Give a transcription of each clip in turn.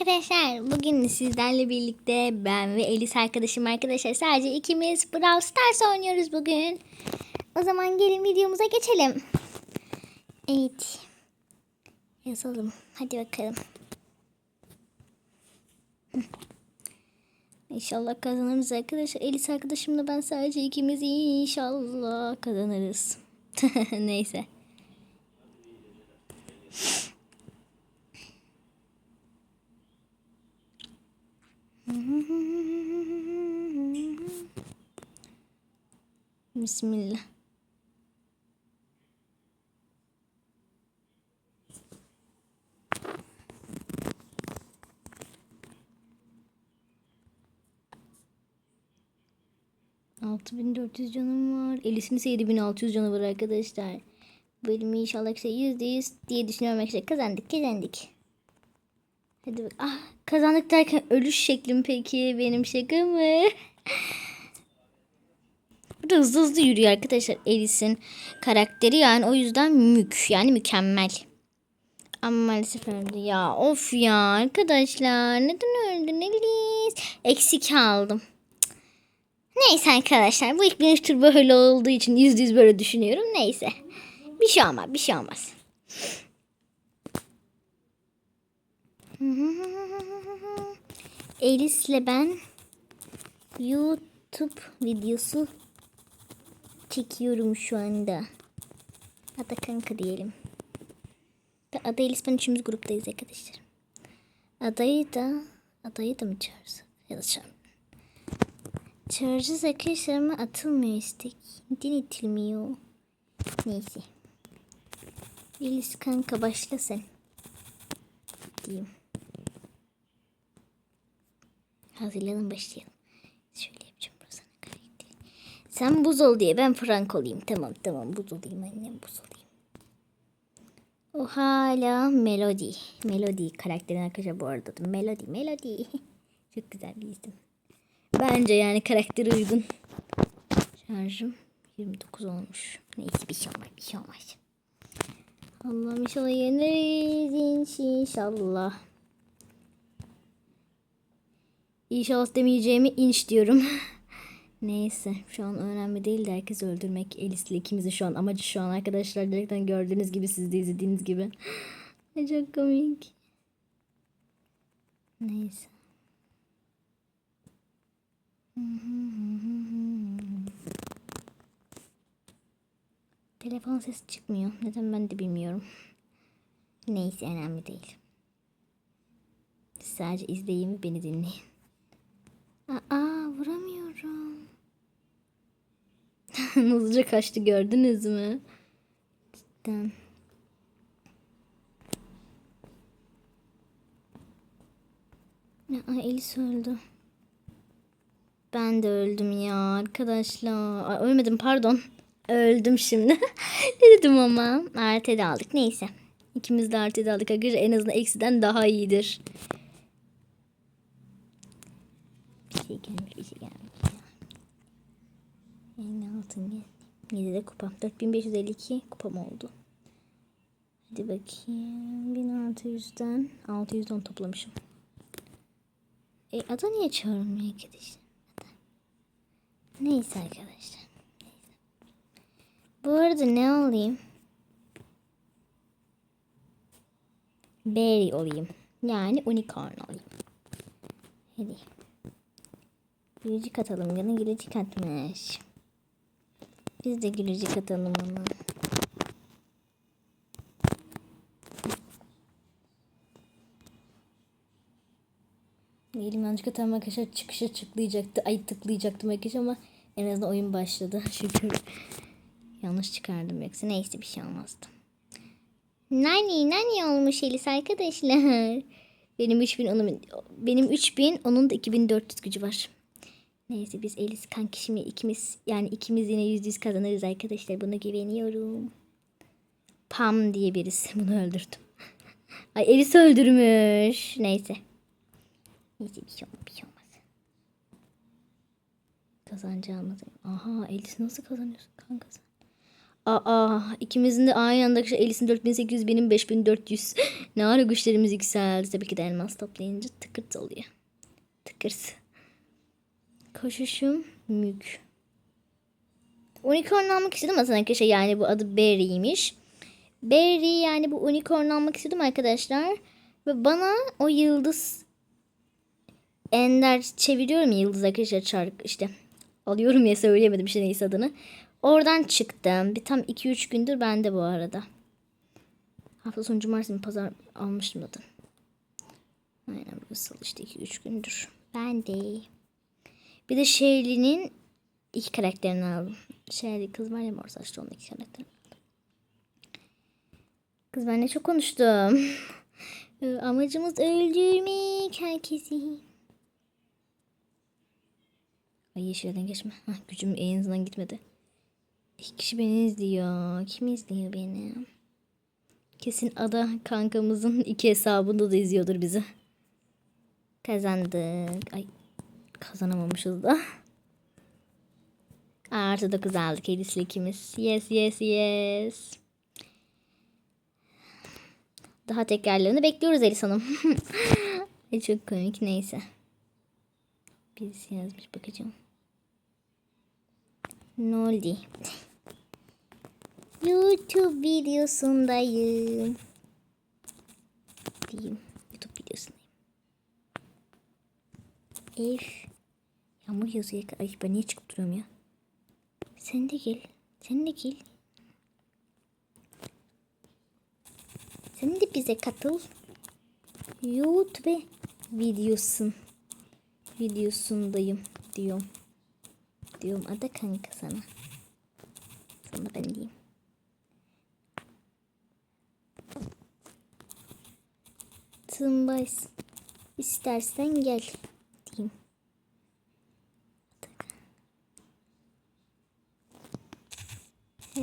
arkadaşlar. Bugün sizlerle birlikte ben ve Elis arkadaşım arkadaşlar sadece ikimiz Brawl Stars oynuyoruz bugün. O zaman gelin videomuza geçelim. Evet. Yazalım. Hadi bakalım. İnşallah kazanırız arkadaşlar. Elis arkadaşımla ben sadece ikimiz inşallah kazanırız. Neyse. Bismillah. Altı bin dört yüz canım var. Elis'in ise yedi bin altı yüz canı var arkadaşlar. Bölümü inşallah yüzde yüz diye düşünüyorum arkadaşlar. Kazandık kazandık. Hadi bak. Ah kazandık derken ölüş şeklim peki benim şaka mı? Burada hızlı hızlı yürüyor arkadaşlar Elis'in karakteri yani o yüzden mük yani mükemmel. Ama maalesef öldü ya. Of ya arkadaşlar neden öldün Elis? Eksik aldım. Neyse arkadaşlar bu ilk bir tur böyle olduğu için yüzde yüz böyle düşünüyorum. Neyse. Bir şey olmaz bir şey olmaz. Elis'le ben YouTube videosu çekiyorum şu anda. Ada kanka diyelim. Ada Elis ben üçümüz gruptayız arkadaşlar. Adayı da adayı da mı çağırsak? Ya da çağır. Çağıracağız arkadaşlar ama atılmıyor istek. Neden itilmiyor? Neyse. Elis kanka başla sen. Diyeyim. Hazırlanın başlayalım. Şöyle yapacağım burası karakteri. Sen buz ol diye ben Frank olayım. Tamam tamam buz olayım annem buz olayım. O hala Melody. Melody karakterin arkadaşlar bu arada da Melody Melody. Çok güzel bir isim. Bence yani karakteri uygun. Şarjım 29 olmuş. Neyse bir şey olmaz bir şey olmaz. Allah'ım inşallah yeneriz inşallah. İnşallah demeyeceğimi inç diyorum. Neyse şu an önemli değil de herkesi öldürmek. Elis'le ikimizin şu an amacı şu an arkadaşlar direkten gördüğünüz gibi siz de izlediğiniz gibi. Çok komik. Neyse. Telefon sesi çıkmıyor. Neden ben de bilmiyorum. Neyse önemli değil. Sadece izleyin beni dinleyin. Aa vuramıyorum. Hızlıca kaçtı gördünüz mü? Cidden. Aa, Elis öldü. Ben de öldüm ya arkadaşlar. Ay, ölmedim pardon. Öldüm şimdi. ne dedim ama? Artı aldık. Neyse. İkimiz de artı aldık. En azından eksiden daha iyidir. Bir şey gelmiş bir şey gelmiş. Yeni altın geldi. 7'de kupam. 4552 kupam oldu. Hadi bakayım. 1600'den 610 toplamışım. E ada niye çağırmıyor arkadaşlar? Ada. Neyse arkadaşlar. Neyse. Bu arada ne olayım? Berry olayım. Yani unicorn olayım. Hadi. Gülücük atalım. Yana gülücük atmış. Biz de gülücük atalım ona. Elim yanlış atam arkadaşlar çıkışa çıklayacaktı. Ay tıklayacaktım arkadaşlar ama en azından oyun başladı. Şükür. Yanlış çıkardım yoksa neyse bir şey olmazdı. Nani nani olmuş Elis arkadaşlar. Benim 3000 onun benim 3000 onun da 2400 gücü var. Neyse biz Elis kanki şimdi ikimiz yani ikimiz yine yüz yüz kazanırız arkadaşlar. Buna güveniyorum. Pam diye birisi bunu öldürdüm. Ay Elis öldürmüş. Neyse. Neyse bir şey olmaz bir şey olmaz. Kazanacağımız. Aha Elis nasıl kazanıyorsun kanka sen? Aa, ikimizin de aynı anda Elis'in 4800 benim 5400. ne ara güçlerimiz yükseldi. Tabii ki de elmas toplayınca tıkırt oluyor. Tıkırt. Koşuşum mük. Unicorn almak istedim aslında arkadaşlar. Yani bu adı Berry'ymiş. Berry yani bu unicorn almak istedim arkadaşlar. Ve bana o yıldız Ender çeviriyorum yıldız arkadaşlar çark işte. Alıyorum ya söyleyemedim işte neyse adını. Oradan çıktım. Bir tam 2-3 gündür bende bu arada. Hafta sonu cumartesi mi pazar almıştım zaten. Aynen bu işte 2-3 gündür. Ben de. Bir de Shirley'nin iki karakterini aldım. Shirley kız var ya mor saçlı onun iki karakterini aldım. Kız ben ne çok konuştum. Ee, Amacımız öldürmek herkesi. Ay yeşilden geçme. Hah, gücüm en azından gitmedi. İki kişi beni izliyor. Kim izliyor beni? Kesin Ada kankamızın iki hesabında da izliyordur bizi. Kazandık. Ay kazanamamışız da. Artı 9 aldık ikimiz. Yes yes yes. Daha tekrarlarını bekliyoruz Elis Hanım. Çok komik neyse. Birisi yazmış bakacağım. Ne oldu? YouTube videosundayım. Diyeyim. YouTube videosundayım. Ev. Yağmur yazıyor. Ay ben niye çıkıp duruyorum ya? Sen de gel. Sen de gel. Sen de bize katıl. YouTube videosun. Videosundayım diyorum. Diyorum ada kanka sana. Sana ben diyeyim. Tımbays. İstersen gel diyeyim.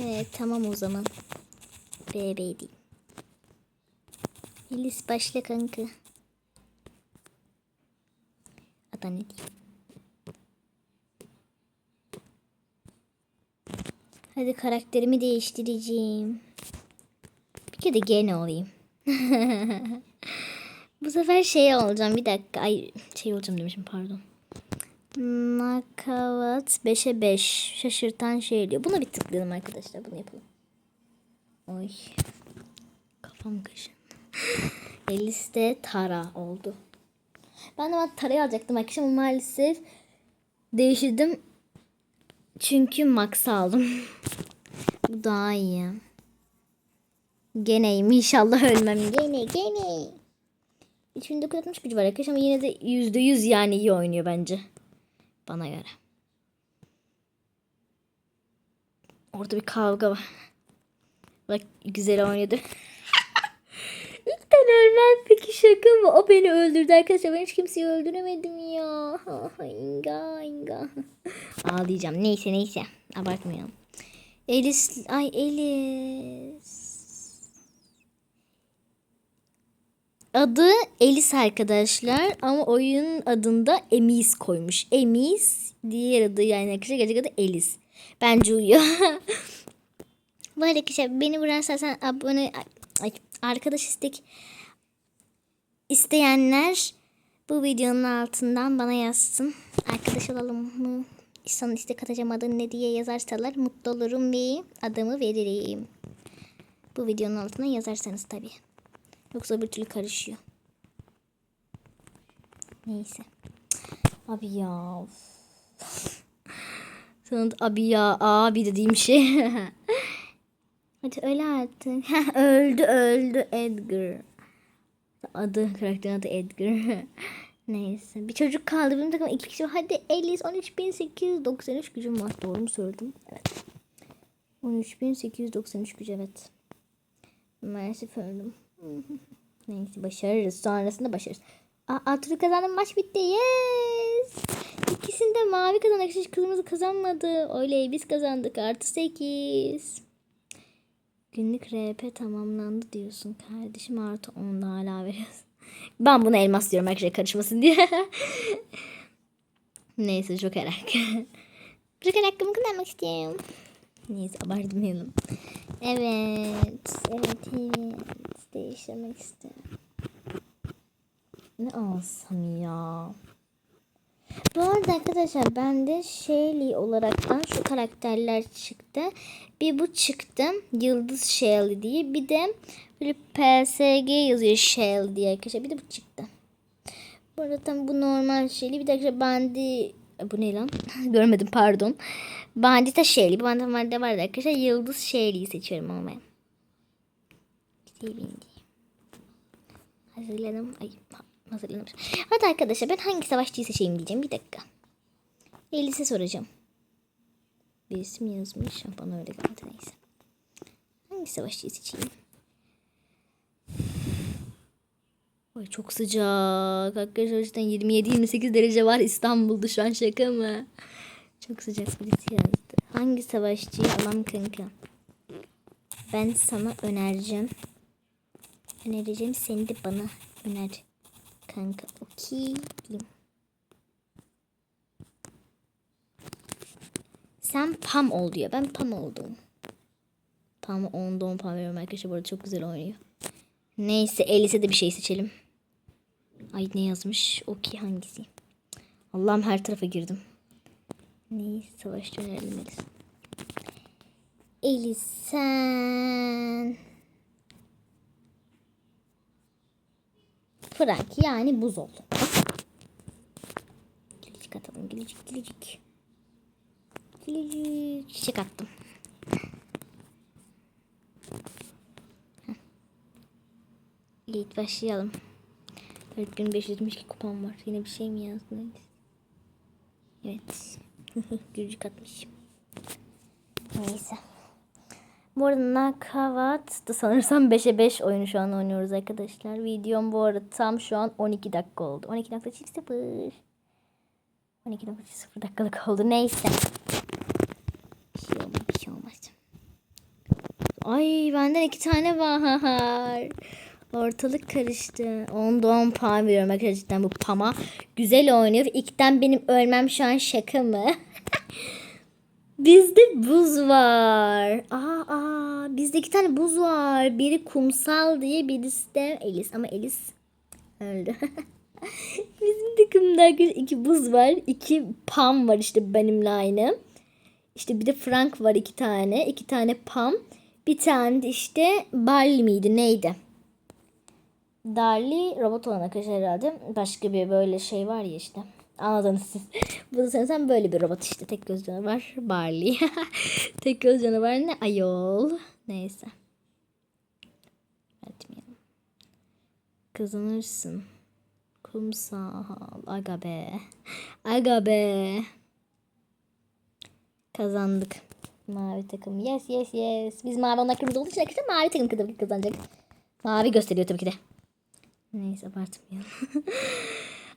Evet tamam o zaman. BB diyeyim. Elis başla kanka. Ada ne? Hadi karakterimi değiştireceğim. Bir kere de gene olayım. Bu sefer şey olacağım. Bir dakika. Ay şey olacağım demişim pardon. Nakavat 5'e 5. Şaşırtan şey diyor. Buna bir tıklayalım arkadaşlar. Bunu yapalım. Oy. Kafam kaşın. Elis'te Tara oldu. Ben de ben Tara'yı alacaktım arkadaşlar maalesef değiştirdim. Çünkü Max aldım. Bu daha iyi. Geneyim inşallah ölmem. Gene gene. 3960 gücü var arkadaşlar ama yine de %100 yani iyi oynuyor bence. Bana göre. Orada bir kavga var. Bak güzel oynadı. İlkten ölmem peki şaka mı? O beni öldürdü arkadaşlar. Ben hiç kimseyi öldüremedim ya. inga inga. Ağlayacağım. Neyse neyse. Abartmayalım. Elis. Ay Elis. Adı Elis arkadaşlar ama oyun adında Emis koymuş. Emis diğer adı yani arkadaşlar gerçek adı Elis. Bence uyuyor. Bu arada arkadaşlar beni zaten abone ay, arkadaş istek isteyenler bu videonun altından bana yazsın. Arkadaş olalım mı? Sana istek atacağım adın ne diye yazarsalar mutlu olurum ve adımı veririm. Bu videonun altına yazarsanız tabii. Yoksa bir türlü karışıyor. Neyse. Abi ya. Sana da abi ya abi dediğim şey. Hadi öyle artık. öldü öldü Edgar. Adı karakterin adı Edgar. Neyse. Bir çocuk kaldı. Benim takım iki kişi var. Hadi Elis 13893 gücüm var. Doğru mu söyledim? Evet. 13893 güç evet. Maalesef öldüm. Neyse başarırız. Sonrasında başarırız. Aa, Atatürk kazandı. Maç bitti. Yes. İkisinde mavi kazandı. Hiç kırmızı kazanmadı. Oley biz kazandık. Artı 8. Günlük RP tamamlandı diyorsun kardeşim. Artı 10 da hala veriyorsun. Ben buna elmas diyorum şey karışmasın diye. Neyse Joker hakkı. Joker hakkımı kullanmak istiyorum. Neyse abartmayalım. Evet. Evet evet. Değiştirmek istiyorum. Ne alsam ya? Bu arada arkadaşlar bende Shelly olaraktan şu karakterler çıktı. Bir bu çıktı. Yıldız Shelly diye. Bir de böyle PSG yazıyor Shelly diye arkadaşlar. Bir de bu çıktı. Bu arada tam bu normal Shelly. Bir de arkadaşlar bandi... Bu ne lan? Görmedim pardon. Bandita Shelly. Bu bandita vardı arkadaşlar. Yıldız Shelly'yi seçiyorum ama ben. Sevindi. Hazırlanım. Ay hazırlanmış. Hadi arkadaşlar ben hangi savaşçıyı seçeyim diyeceğim. Bir dakika. Elis'e soracağım. Bir isim yazmış. Bana öyle geldi neyse. Hangi savaşçıyı seçeyim? Ay çok sıcak. Arkadaşlar cidden 27-28 derece var İstanbul'da şu an şaka mı? Çok sıcak birisi yazdı. Hangi savaşçıyı alam kanka? Ben sana önereceğim. Önereceğim seni de bana öner. Kanka okey. Sen Pam ol diyor. Ben Pam oldum. Pam 10'da 10 Pam veriyorum arkadaşlar. Bu arada çok güzel oynuyor. Neyse Elise de bir şey seçelim. Ay ne yazmış? Okey hangisi? Allah'ım her tarafa girdim. Neyse savaşçı önerelim Elise. Elis sen. Frank yani buz ol. Gülücük atalım gülücük gülücük. Gülücük çiçek attım. İlk başlayalım. 4522 kupam var. Yine bir şey mi yazdın? Evet. Gülücük atmışım. Neyse. Bu arada Nakavat da sanırsam 5'e 5 oyunu şu an oynuyoruz arkadaşlar. Videom bu arada tam şu an 12 dakika oldu. 12.00 12.0 dakikalık oldu. Neyse. Bir şey olmaz, bir şey olmaz. Ay benden iki tane var. Ortalık karıştı. 10'da 10 puan veriyorum arkadaşlar bu Pama. Güzel oynuyor. İlkten benim ölmem şu an şaka mı? Bizde buz var. Aa, aa, bizde iki tane buz var. Biri kumsal diye birisi de Elis. Ama Elis öldü. Bizim takımda iki buz var. iki Pam var işte benimle aynı. İşte bir de Frank var iki tane. iki tane Pam. Bir tane de işte Barley miydi neydi? Darly robot olan arkadaşlar herhalde. Başka bir böyle şey var ya işte. Anladınız siz. Bu da sanırsam böyle bir robot işte. Tek göz canavar Barley. Tek göz canavar ne? Ayol. Neyse. Etmeyelim. Kazanırsın. Kumsal. Aga be. Aga be. Kazandık. Mavi takım. Yes yes yes. Biz mavi onlar kırmızı olduğu için arkadaşlar mavi takım kazanacak. Mavi gösteriyor tabii ki de. Neyse abartmayalım.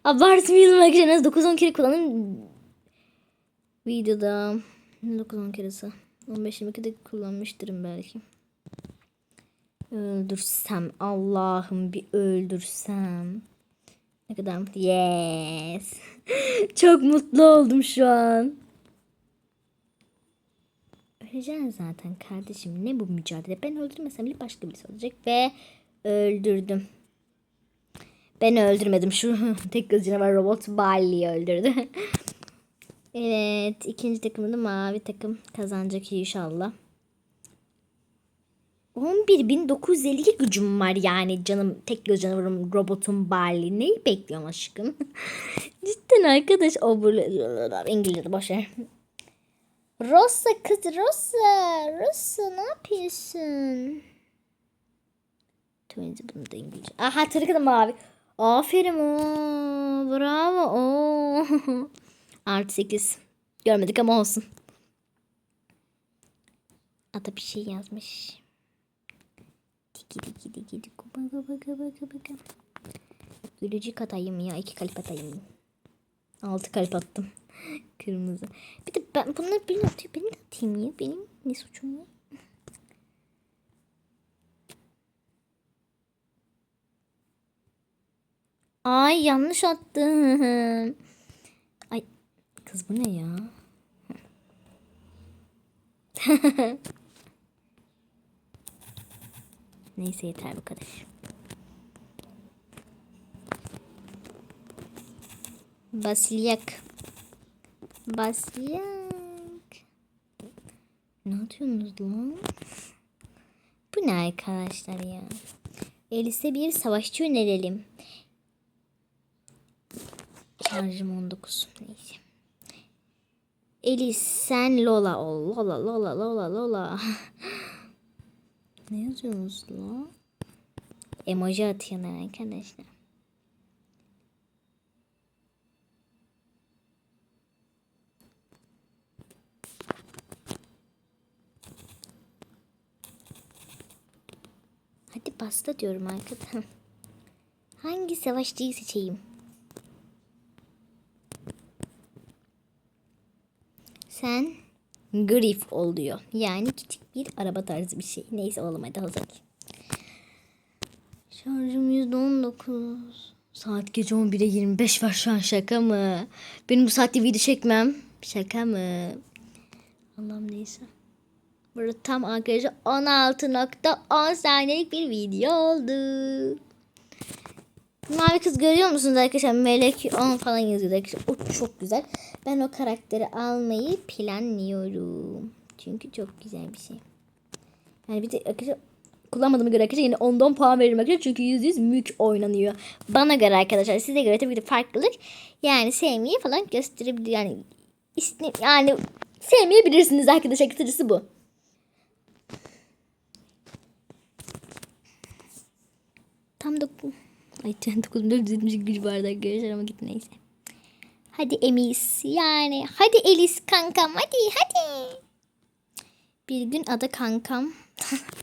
abartmayalım arkadaşlar. En az 9-10 kere kullanın. Videoda 9-10 keresi. 15-20 de kullanmıştırım belki. Öldürsem. Allah'ım bir öldürsem. Ne kadar mutlu. Yes. Çok mutlu oldum şu an. Öleceksin zaten kardeşim. Ne bu mücadele? Ben öldürmesem bile başka birisi olacak. Ve öldürdüm. Ben öldürmedim. Şu tek göz canavar robot Barley'i öldürdü. evet. ikinci takımında mavi takım kazanacak inşallah. 11.952 gücüm var yani canım tek göz canavarım robotum Barley. Neyi bekliyorum aşkım? Cidden arkadaş o böyle İngilizce boşver. Rosa kız Rosa. Rosa ne yapıyorsun? Twins bunu da İngilizce. Aha tabii ki mavi. Aferin o. Bravo o. Artı 8. Görmedik ama olsun. Ata bir şey yazmış. Diki diki diki diki baka baka baka baka. Gülücük atayım ya. iki kalp atayım. Altı kalp attım. Kırmızı. Bir de ben bunları birini atıyor. Beni de atayım ya. Benim ne suçum ya? Ay yanlış attım. Ay kız bu ne ya? Neyse yeter bu kadar. Basilyak. Basilyak. Ne yapıyorsunuz lan? Bu ne arkadaşlar ya? Elise bir savaşçı önerelim. Şarjım 19. Neyse. Elis sen Lola ol. Lola Lola Lola Lola. ne yazıyorsunuz la? Emoji atıyorlar arkadaşlar. Hadi pasta diyorum arkadan. Hangi savaşçıyı seçeyim? Sen grif ol diyor. Yani küçük bir araba tarzı bir şey. Neyse oğlum hadi hazır. Şarjım %19. Saat gece 11'e 25 var şu an şaka mı? Benim bu saatte video çekmem. Şaka mı? Allah'ım neyse. Burada tam arkadaşlar 16.10 saniyelik bir video oldu. Mavi kız görüyor musunuz arkadaşlar? Melek 10 falan yazıyor arkadaşlar. O çok güzel. Ben o karakteri almayı planlıyorum. Çünkü çok güzel bir şey. Yani bir de arkadaşlar kullanmadığıma göre arkadaşlar yine ondan puan veririm arkadaşlar. Çünkü %100 mük oynanıyor. Bana göre arkadaşlar size göre tabii ki de farklılık. Yani sevmeyi falan gösterebilir. Yani iste, yani sevmeyebilirsiniz arkadaşlar. Kısacası bu. Tam da Ay can 9470 gücü vardı arkadaşlar ama gitti neyse. Hadi Emis yani. Hadi Elis kankam hadi hadi. Bir gün ada kankam.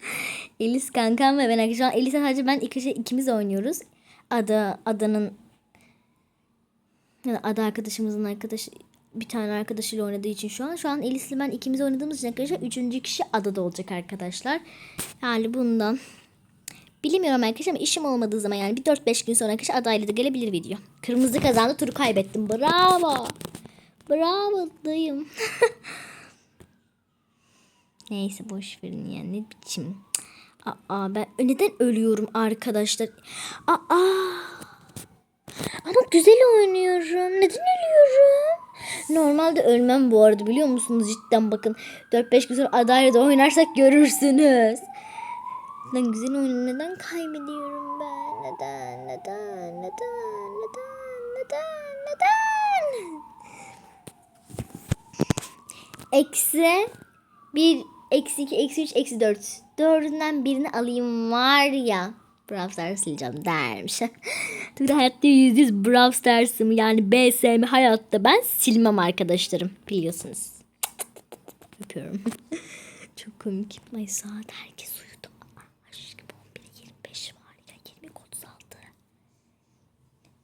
Elis kankam ve ben arkadaşlar Elis'e sadece ben iki, ikimiz oynuyoruz. Ada adanın yani ada arkadaşımızın arkadaşı bir tane arkadaşıyla oynadığı için şu an. Şu an Elis'le ben ikimiz oynadığımız için arkadaşlar üçüncü kişi adada olacak arkadaşlar. Yani bundan Bilmiyorum arkadaşlar ama işim olmadığı zaman yani bir 4-5 gün sonra arkadaşlar adayla da gelebilir video. Kırmızı kazandı turu kaybettim. Bravo. Bravo dayım. Neyse boş verin yani ne biçim. Aa ben neden ölüyorum arkadaşlar? Aa. Ama güzel oynuyorum. Neden ölüyorum? Normalde ölmem bu arada biliyor musunuz cidden bakın. 4-5 gün sonra adayla da oynarsak görürsünüz. Neden güzel oyunu neden kaybediyorum ben? Neden? Neden? Neden? Neden? Neden? Neden? Eksi bir, eksi iki, eksi üç, eksi dört. Dördünden birini alayım var ya. Brawl Stars sileceğim dermiş. Tabii hayatta yüz yüz Brawl Stars'ım yani BS'mi hayatta ben silmem arkadaşlarım. Biliyorsunuz. Öpüyorum. Çok komik. Ay saat herkes uyudu. Aşkım 11'e 25 var ya 20 36.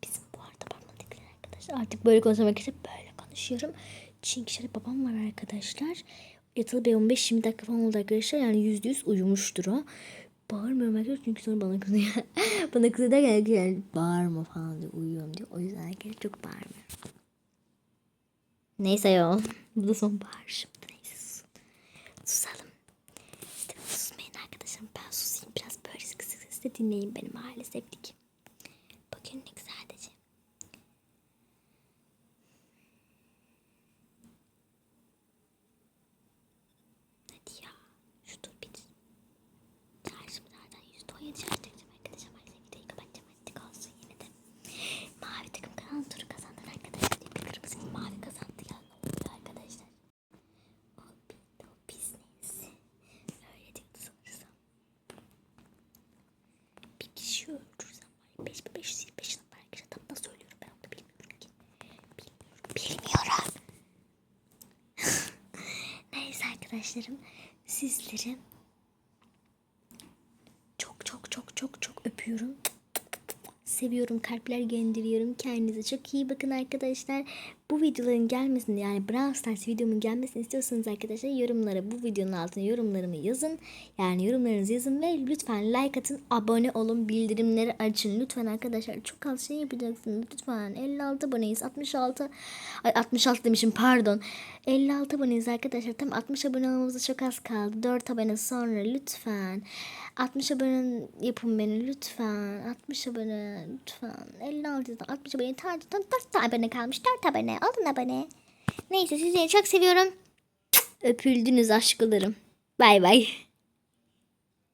Bizim bu arada babamdakiler arkadaşlar. Artık böyle konuşmak için böyle konuşuyorum. Çünkü şöyle babam var arkadaşlar. Yatılı bir 15-20 dakika falan oldu arkadaşlar. Yani %100 uyumuştur o. Bağırmıyorum arkadaşlar çünkü sonra bana kızıyor. bana kızıyor derken yani bağırma falan diyor. Uyuyorum diyor. O yüzden arkadaşlar çok bağırmıyorum. Neyse ya. Bu da son bağırışım. Neyse sus. Susalım. Susmayın arkadaşım. Ben susayım biraz böyle sıkı sıkı siz dinleyin beni maalesef ki. Bugünlük sadece. Hadi ya. Şu dur bir. Şarjım zaten %17 şarj takacağım arkadaşlar. Maalesef videoyu kapatacağım. Hadi kalsın yine de. Mavi takım kalan turu kazandı arkadaşlar. Bir kırmızı bir mavi kazandı ya. Ne oluyor arkadaşlar? O, o business. Öyle diyordu sanırsam. Bir kişi öldürsem var ya 5525 yıl var arkadaşlar. Tam nasıl söylüyorum ben onu da bilmiyorum ki. Bilmiyorum. Bilmiyorum. Neyse arkadaşlarım. Sizleri çok çok çok çok çok öpüyorum. Seviyorum. Kalpler gönderiyorum. Kendinize çok iyi bakın arkadaşlar. Bu videoların gelmesini yani Brawl Stars videomun gelmesini istiyorsanız arkadaşlar yorumlara bu videonun altına yorumlarımı yazın. Yani yorumlarınızı yazın ve lütfen like atın, abone olun, bildirimleri açın. Lütfen arkadaşlar çok az şey yapacaksınız. Lütfen 56 aboneyiz. 66 ay 66 demişim pardon. 56 aboneyiz arkadaşlar. Tam 60 abone olmamıza çok az kaldı. 4 abone sonra lütfen. 60 abone yapın beni lütfen. 60 abone lütfen. 56'dan 60 abone. Tam 4 abone kalmış. 4 abone. Olun abone. Neyse sizleri çok seviyorum. Öpüldünüz aşklarım. Bay bay.